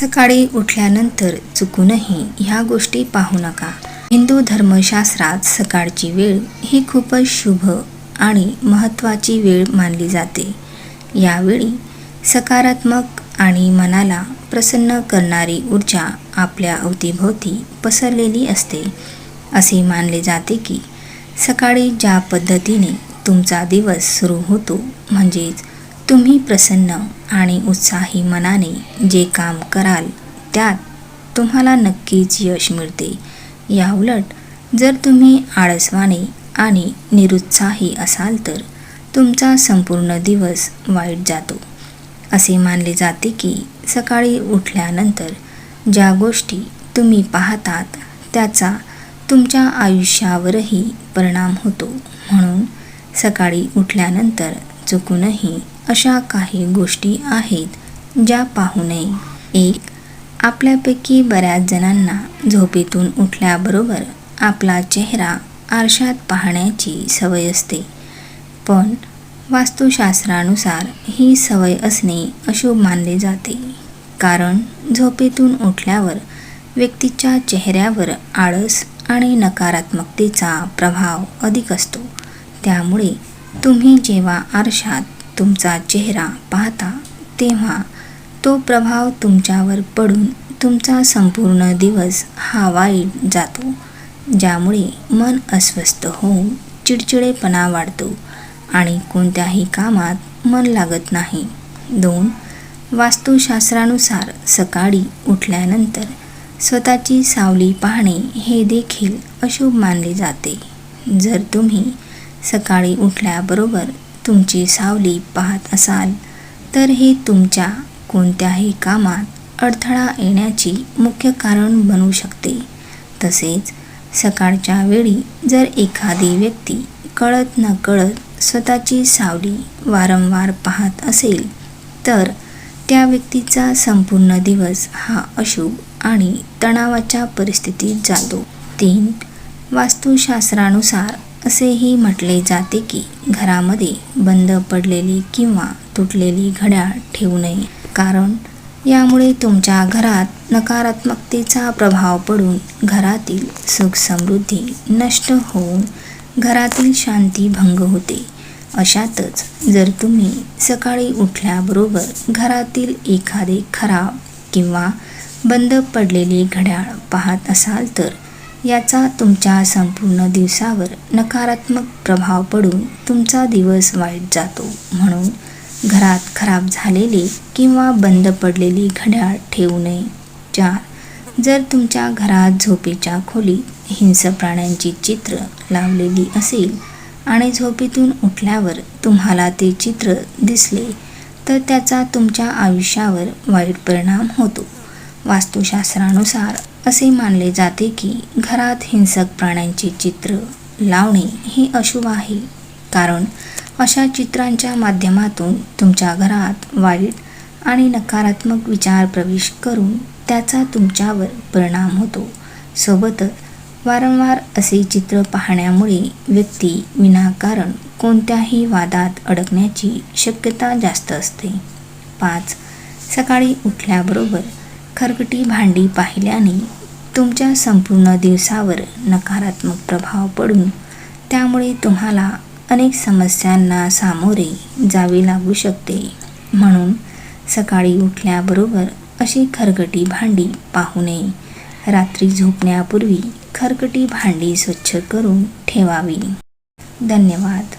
सकाळी उठल्यानंतर चुकूनही ह्या गोष्टी पाहू नका. हिंदू धर्मशास्त्रात सकाळची वेळ ही खूपच शुभ आणि महत्त्वाची वेळ मानली जाते. यावेळी सकारात्मक आणि मनाला प्रसन्न करणारी ऊर्जा आपल्या अवतीभोवती पसरलेली असते. असे मानले जाते की सकाळी ज्या पद्धतीने तुमचा दिवस सुरू होतो म्हणजेच तुम्ही प्रसन्न आणि उत्साही मनाने जे काम कराल त्यात तुम्हाला नक्कीच यश मिळते. याउलट जर तुम्ही आळसवाने आणि निरुत्साही असाल तर तुमचा संपूर्ण दिवस वाईट जातो. असे मानले जाते की सकाळी उठल्यानंतर ज्या गोष्टी तुम्ही पाहतात त्याचा तुमच्या आयुष्यावरही परिणाम होतो. म्हणून सकाळी उठल्यानंतर चुकूनही अशा काही गोष्टी आहेत ज्या पाहू नये. एक आपल्यापैकी बऱ्याच जणांना झोपेतून उठल्याबरोबर आपला चेहरा आरशात पाहण्याची सवय असते. पण वास्तुशास्त्रानुसार ही सवय असणे अशुभ मानले जाते. कारण झोपेतून उठल्यावर व्यक्तीच्या चेहऱ्यावर आळस आणि नकारात्मकतेचा प्रभाव अधिक असतो. त्यामुळे तुम्ही जेव्हा आरशात तुमचा चेहरा पाहता तेव्हा तो प्रभाव तुमच्यावर पडून तुमचा संपूर्ण दिवस हा वाईट जातो ज्यामुळे मन अस्वस्थ होऊन चिडचिडेपणा वाढतो आणि कोणत्याही कामात मन लागत नाही. दोन वास्तुशास्त्रानुसार सकाळी उठल्यानंतर स्वतःची सावली पाहणे हे देखील अशुभ मानले जाते. जर तुम्ही सकाळी उठल्याबरोबर तुमची सावली पाहत असाल तर हे तुमच्या कोणत्याही कामात अडथळा येण्याची मुख्य कारण बनू शकते. तसेच सकाळच्या वेळी जर एखादी व्यक्ती कळत न कळत स्वतःची सावली वारंवार पाहत असेल तर त्या व्यक्तीचा संपूर्ण दिवस हा अशुभ आणि तणावाच्या परिस्थितीत जातो. तीन वास्तुशास्त्रानुसार असेही म्हटले जाते की घरामध्ये बंद पडलेली किंवा तुटलेली घड्याळ ठेवू नये. कारण यामुळे तुमच्या घरात नकारात्मकतेचा प्रभाव पडून घरातील सुख समृद्धी नष्ट होऊन घरातील शांती भंग होते. अशातच जर तुम्ही सकाळी उठल्याबरोबर घरातील एखादे खराब किंवा बंद पडलेली घड्याळ पाहत असाल तर याचा तुमच्या संपूर्ण दिवसावर नकारात्मक प्रभाव पडून तुमचा दिवस वाईट जातो म्हणून घरात खराब झालेली किंवा बंद पडलेली घड्याळ ठेवू नये. चार जर तुमच्या घरात झोपेच्या खोलीत हिंस प्राण्यांची चित्र लावलेली असेल आणि झोपेतून उठल्यावर तुम्हाला ते चित्र दिसले तर त्याचा तुमच्या आयुष्यावर वाईट परिणाम होतो. वास्तुशास्त्रानुसार असे मानले जाते की घरात हिंसक प्राण्यांचे चित्र लावणे हे अशुभ आहे. कारण अशा चित्रांच्या माध्यमातून तुमच्या घरात वाईट आणि नकारात्मक विचार प्रवेश करून त्याचा तुमच्यावर परिणाम होतो. सोबतच वारंवार असे चित्र पाहण्यामुळे व्यक्ती विनाकारण कोणत्याही वादात अडकण्याची शक्यता जास्त असते. पाच सकाळी उठल्याबरोबर खरकटी भांडी पाहिल्याने तुमच्या संपूर्ण दिवसावर नकारात्मक प्रभाव पडून त्यामुळे तुम्हाला अनेक समस्यांना सामोरे जावे लागू शकते. म्हणून सकाळी उठल्याबरोबर अशी खरकटी भांडी पाहू नये. रात्री झोपण्यापूर्वी खरकटी भांडी स्वच्छ करून ठेवावी. धन्यवाद.